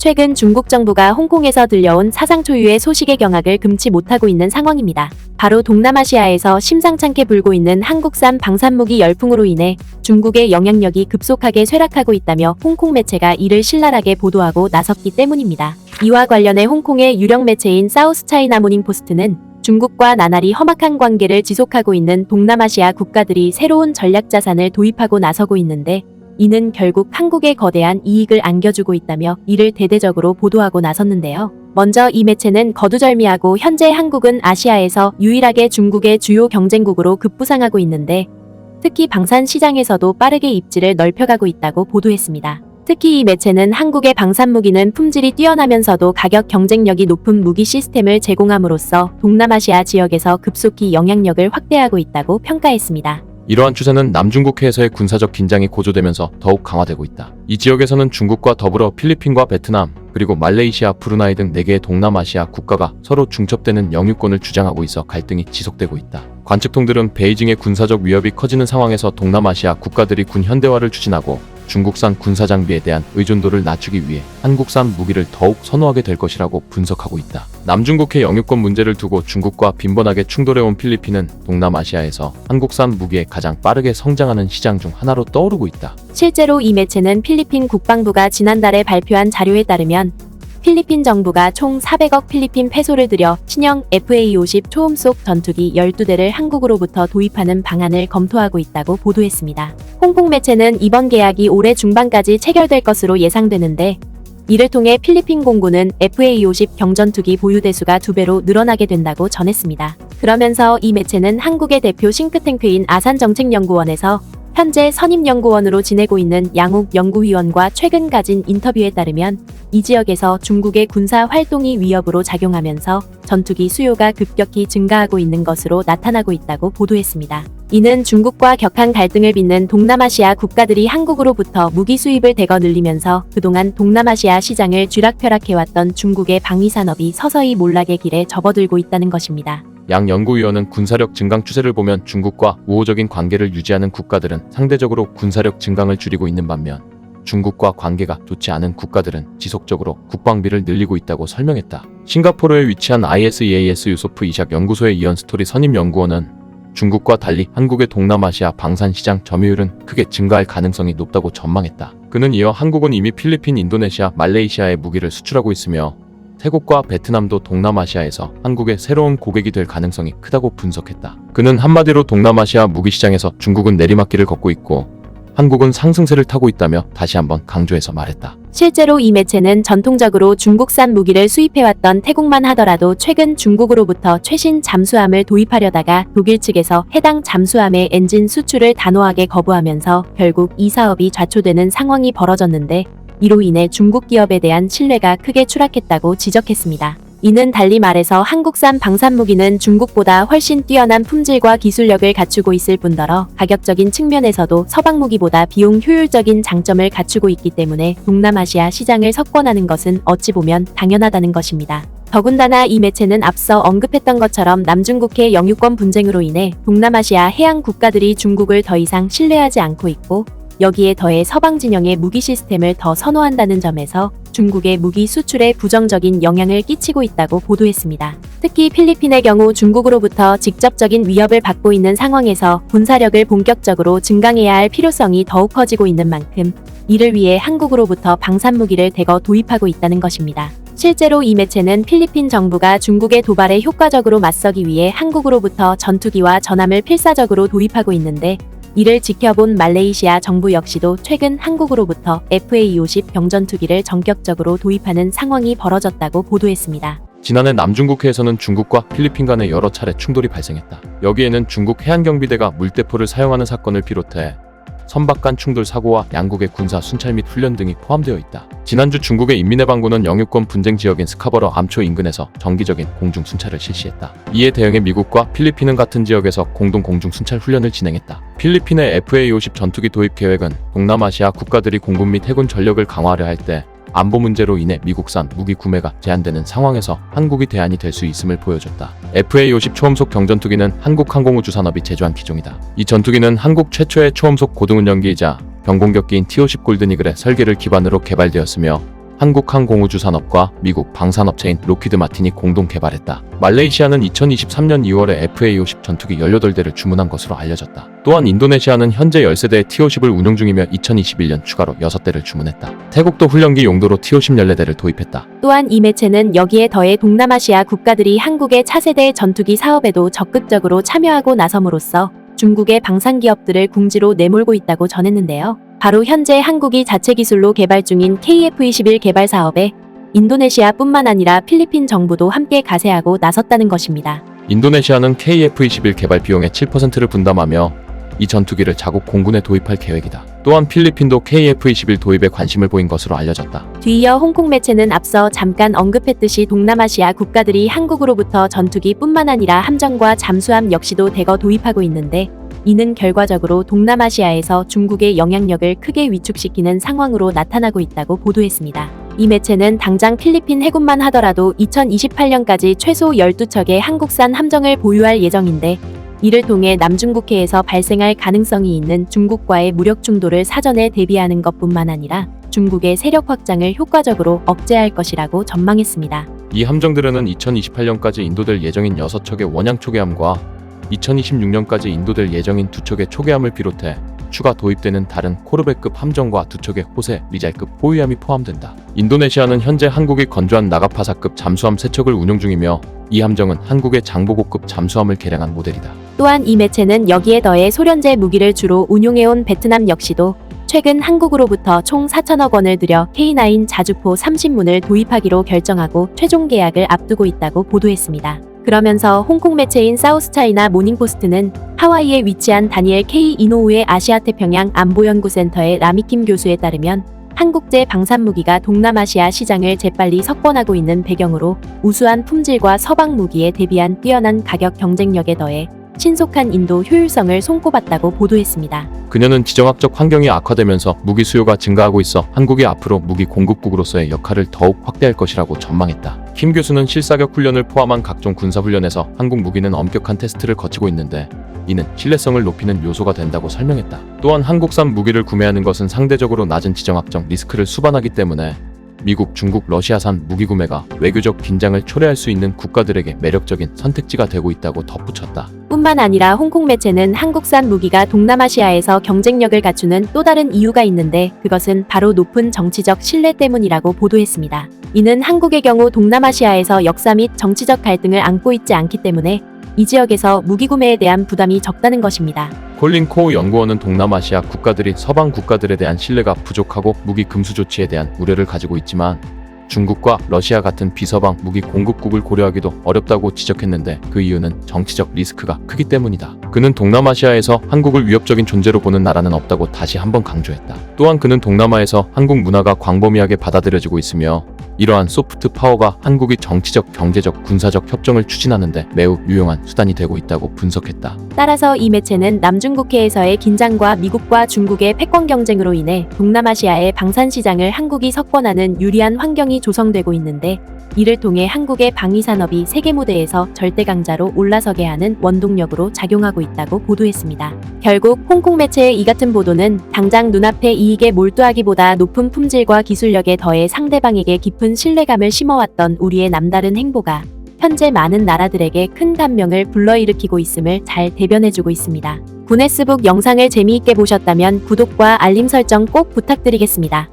최근 중국 정부가 홍콩에서 들려온 사상 초유의 소식의 경악을 금치 못하고 있는 상황입니다. 바로 동남아시아에서 심상찮게 불고 있는 한국산 방산무기 열풍으로 인해 중국의 영향력이 급속하게 쇠락하고 있다며 홍콩 매체가 이를 신랄하게 보도하고 나섰기 때문입니다. 이와 관련해 홍콩의 유력 매체인 사우스 차이나 모닝 포스트는 중국과 나날이 험악한 관계를 지속하고 있는 동남아시아 국가들이 새로운 전략 자산을 도입하고 나서고 있는데 이는 결국 한국에 거대한 이익을 안겨주고 있다며 이를 대대적으로 보도하고 나섰는데요. 먼저 이 매체는 거두절미하고 현재 한국은 아시아에서 유일하게 중국의 주요 경쟁국으로 급부상하고 있는데 특히 방산 시장에서도 빠르게 입지를 넓혀가고 있다고 보도했습니다. 특히 이 매체는 한국의 방산 무기는 품질이 뛰어나면서도 가격 경쟁력이 높은 무기 시스템을 제공함으로써 동남아시아 지역에서 급속히 영향력을 확대하고 있다고 평가했습니다. 이러한 추세는 남중국해에서의 군사적 긴장이 고조되면서 더욱 강화되고 있다. 이 지역에서는 중국과 더불어 필리핀과 베트남, 그리고 말레이시아, 브루나이 등 4개의 동남아시아 국가가 서로 중첩되는 영유권을 주장하고 있어 갈등이 지속되고 있다. 관측통들은 베이징의 군사적 위협이 커지는 상황에서 동남아시아 국가들이 군 현대화를 추진하고 중국산 군사 장비에 대한 의존도를 낮추기 위해 한국산 무기를 더욱 선호하게 될 것이라고 분석하고 있다. 남중국해 영유권 문제를 두고 중국과 빈번하게 충돌해온 필리핀은 동남아시아에서 한국산 무기에 가장 빠르게 성장하는 시장 중 하나로 떠오르고 있다. 실제로 이 매체는 필리핀 국방부가 지난달에 발표한 자료에 따르면 필리핀 정부가 총 400억 필리핀 페소를 들여 신형 FA-50 초음속 전투기 12대를 한국으로부터 도입하는 방안을 검토하고 있다고 보도했습니다. 홍콩 매체는 이번 계약이 올해 중반까지 체결될 것으로 예상되는데 이를 통해 필리핀 공군은 FA-50 경전투기 보유 대수가 두 배로 늘어나게 된다고 전했습니다. 그러면서 이 매체는 한국의 대표 싱크탱크인 아산정책연구원에서 현재 선임연구원으로 지내고 있는 양욱 연구위원과 최근 가진 인터뷰에 따르면 이 지역에서 중국의 군사 활동이 위협으로 작용하면서 전투기 수요가 급격히 증가하고 있는 것으로 나타나고 있다고 보도했습니다. 이는 중국과 격한 갈등을 빚는 동남아시아 국가들이 한국으로부터 무기 수입을 대거 늘리면서 그동안 동남아시아 시장을 쥐락펴락해왔던 중국의 방위산업이 서서히 몰락의 길에 접어들고 있다는 것입니다. 양 연구위원은 군사력 증강 추세를 보면 중국과 우호적인 관계를 유지하는 국가들은 상대적으로 군사력 증강을 줄이고 있는 반면 중국과 관계가 좋지 않은 국가들은 지속적으로 국방비를 늘리고 있다고 설명했다. 싱가포르에 위치한 ISEAS 유소프 이샥 연구소의 이언 스토리 선임 연구원은 중국과 달리 한국의 동남아시아 방산 시장 점유율은 크게 증가할 가능성이 높다고 전망했다. 그는 이어 한국은 이미 필리핀, 인도네시아, 말레이시아에 무기를 수출하고 있으며 태국과 베트남도 동남아시아에서 한국의 새로운 고객이 될 가능성이 크다고 분석했다. 그는 한마디로 동남아시아 무기 시장에서 중국은 내리막길을 걷고 있고 한국은 상승세를 타고 있다며 다시 한번 강조해서 말했다. 실제로 이 매체는 전통적으로 중국산 무기를 수입해왔던 태국만 하더라도 최근 중국으로부터 최신 잠수함을 도입하려다가 독일 측에서 해당 잠수함의 엔진 수출을 단호하게 거부하면서 결국 이 사업이 좌초되는 상황이 벌어졌는데 이로 인해 중국 기업에 대한 신뢰가 크게 추락했다고 지적했습니다. 이는 달리 말해서 한국산 방산 무기는 중국보다 훨씬 뛰어난 품질과 기술력을 갖추고 있을 뿐더러 가격적인 측면에서도 서방 무기보다 비용 효율적인 장점을 갖추고 있기 때문에 동남아시아 시장을 석권하는 것은 어찌 보면 당연하다는 것입니다. 더군다나 이 매체는 앞서 언급했던 것처럼 남중국해 영유권 분쟁으로 인해 동남아시아 해양 국가들이 중국을 더 이상 신뢰하지 않고 있고 여기에 더해 서방 진영의 무기 시스템을 더 선호한다는 점에서 중국의 무기 수출에 부정적인 영향을 끼치고 있다고 보도했습니다. 특히 필리핀의 경우 중국으로부터 직접적인 위협을 받고 있는 상황에서 군사력을 본격적으로 증강해야 할 필요성이 더욱 커지고 있는 만큼 이를 위해 한국으로부터 방산무기를 대거 도입하고 있다는 것입니다. 실제로 이 매체는 필리핀 정부가 중국의 도발에 효과적으로 맞서기 위해 한국으로부터 전투기와 전함을 필사적으로 도입하고 있는데 이를 지켜본 말레이시아 정부 역시도 최근 한국으로부터 FA-50 경전투기를 전격적으로 도입하는 상황이 벌어졌다고 보도했습니다. 지난해 남중국해에서는 중국과 필리핀 간에 여러 차례 충돌이 발생했다. 여기에는 중국 해안경비대가 물대포를 사용하는 사건을 비롯해 선박 간 충돌 사고와 양국의 군사 순찰 및 훈련 등이 포함되어 있다. 지난주 중국의 인민해방군은 영유권 분쟁 지역인 스카버러 암초 인근에서 정기적인 공중 순찰을 실시했다. 이에 대응해 미국과 필리핀은 같은 지역에서 공동 공중 순찰 훈련을 진행했다. 필리핀의 FA-50 전투기 도입 계획은 동남아시아 국가들이 공군 및 해군 전력을 강화하려 할 때 안보 문제로 인해 미국산 무기 구매가 제한되는 상황에서 한국이 대안이 될 수 있음을 보여줬다. FA-50 초음속 경전투기는 한국 항공우주 산업이 제조한 기종이다. 이 전투기는 한국 최초의 초음속 고등운영기이자 병공격기인 T-50 골든이글의 설계를 기반으로 개발되었으며 한국항공우주산업과 미국 방산업체인 로키드 마틴이 공동 개발했다. 말레이시아는 2023년 2월에 FA-50 전투기 18대를 주문한 것으로 알려졌다. 또한 인도네시아는 현재 13대의 T-50을 운용 중이며 2021년 추가로 6대를 주문했다. 태국도 훈련기 용도로 T-50 14대를 도입했다. 또한 이 매체는 여기에 더해 동남아시아 국가들이 한국의 차세대 전투기 사업에도 적극적으로 참여하고 나섬으로써 중국의 방산 기업들을 궁지로 내몰고 있다고 전했는데요. 바로 현재 한국이 자체 기술로 개발 중인 KF-21 개발 사업에 인도네시아뿐만 아니라 필리핀 정부도 함께 가세하고 나섰다는 것입니다. 인도네시아는 KF-21 개발 비용의 7%를 분담하며 이 전투기를 자국 공군에 도입할 계획이다. 또한 필리핀도 KF-21 도입에 관심을 보인 것으로 알려졌다. 뒤이어 홍콩 매체는 앞서 잠깐 언급했듯이 동남아시아 국가들이 한국으로부터 전투기뿐만 아니라 함정과 잠수함 역시도 대거 도입하고 있는데 이는 결과적으로 동남아시아에서 중국의 영향력을 크게 위축시키는 상황으로 나타나고 있다고 보도했습니다. 이 매체는 당장 필리핀 해군만 하더라도 2028년까지 최소 12척의 한국산 함정을 보유할 예정인데 이를 통해 남중국해에서 발생할 가능성이 있는 중국과의 무력 충돌을 사전에 대비하는 것뿐만 아니라 중국의 세력 확장을 효과적으로 억제할 것이라고 전망했습니다. 이 함정들은 2028년까지 인도될 예정인 6척의 원양 초계함과 2026년까지 인도될 예정인 2척의 초계함을 비롯해 추가 도입되는 다른 코르벳급 함정과 2척의 호세, 리잘급 호위함이 포함된다. 인도네시아는 현재 한국이 건조한 나가파사급 잠수함 3척을 운용 중이며 이 함정은 한국의 장보고급 잠수함을 개량한 모델이다. 또한 이 매체는 여기에 더해 소련제 무기를 주로 운용해온 베트남 역시도 최근 한국으로부터 총 4천억 원을 들여 K9 자주포 30문을 도입하기로 결정하고 최종 계약을 앞두고 있다고 보도했습니다. 그러면서 홍콩 매체인 사우스차이나 모닝포스트는 하와이에 위치한 다니엘 K 이노우의 아시아태평양 안보연구센터의 라미킴 교수에 따르면 한국제 방산무기가 동남아시아 시장을 재빨리 석권하고 있는 배경으로 우수한 품질과 서방 무기에 대비한 뛰어난 가격 경쟁력에 더해 신속한 인도 효율성을 손꼽았다고 보도했습니다. 그녀는 지정학적 환경이 악화되면서 무기 수요가 증가하고 있어 한국이 앞으로 무기 공급국으로서의 역할을 더욱 확대할 것이라고 전망했다. 김 교수는 실사격 훈련을 포함한 각종 군사 훈련에서 한국 무기는 엄격한 테스트를 거치고 있는데 이는 신뢰성을 높이는 요소가 된다고 설명했다. 또한 한국산 무기를 구매하는 것은 상대적으로 낮은 지정학적 리스크를 수반하기 때문에 미국, 중국, 러시아산 무기 구매가 외교적 긴장을 초래할 수 있는 국가들에게 매력적인 선택지가 되고 있다고 덧붙였다. 뿐만 아니라 홍콩 매체는 한국산 무기가 동남아시아에서 경쟁력을 갖추는 또 다른 이유가 있는데 그것은 바로 높은 정치적 신뢰 때문이라고 보도했습니다. 이는 한국의 경우 동남아시아에서 역사 및 정치적 갈등을 안고 있지 않기 때문에 이 지역에서 무기 구매에 대한 부담이 적다는 것입니다. 콜린 코우 연구원은 동남아시아 국가들이 서방 국가들에 대한 신뢰가 부족하고 무기 금수 조치에 대한 우려를 가지고 있지만 중국과 러시아 같은 비서방 무기 공급국을 고려하기도 어렵다고 지적했는데 그 이유는 정치적 리스크가 크기 때문이다. 그는 동남아시아에서 한국을 위협적인 존재로 보는 나라는 없다고 다시 한번 강조했다. 또한 그는 동남아에서 한국 문화가 광범위하게 받아들여지고 있으며 이러한 소프트 파워가 한국이 정치적, 경제적, 군사적 협정을 추진하는데 매우 유용한 수단이 되고 있다고 분석했다. 따라서 이 매체는 남중국해에서의 긴장과 미국과 중국의 패권 경쟁으로 인해 동남아시아의 방산 시장을 한국이 석권하는 유리한 환경이 조성되고 있는데 이를 통해 한국의 방위 산업이 세계 무대에서 절대 강자로 올라서게 하는 원동력으로 작용하고 있다고 보도했습니다. 결국 홍콩 매체의 이 같은 보도는 당장 눈앞의 이익에 몰두하기보다 높은 품질과 기술력에 더해 상대방에게 깊은 신뢰감을 심어왔던 우리의 남다른 행보가 현재 많은 나라들에게 큰 감명을 불러일으키고 있음을 잘 대변해주고 있습니다. 구네스북 영상을 재미있게 보셨다면 구독과 알림 설정 꼭 부탁드리겠습니다.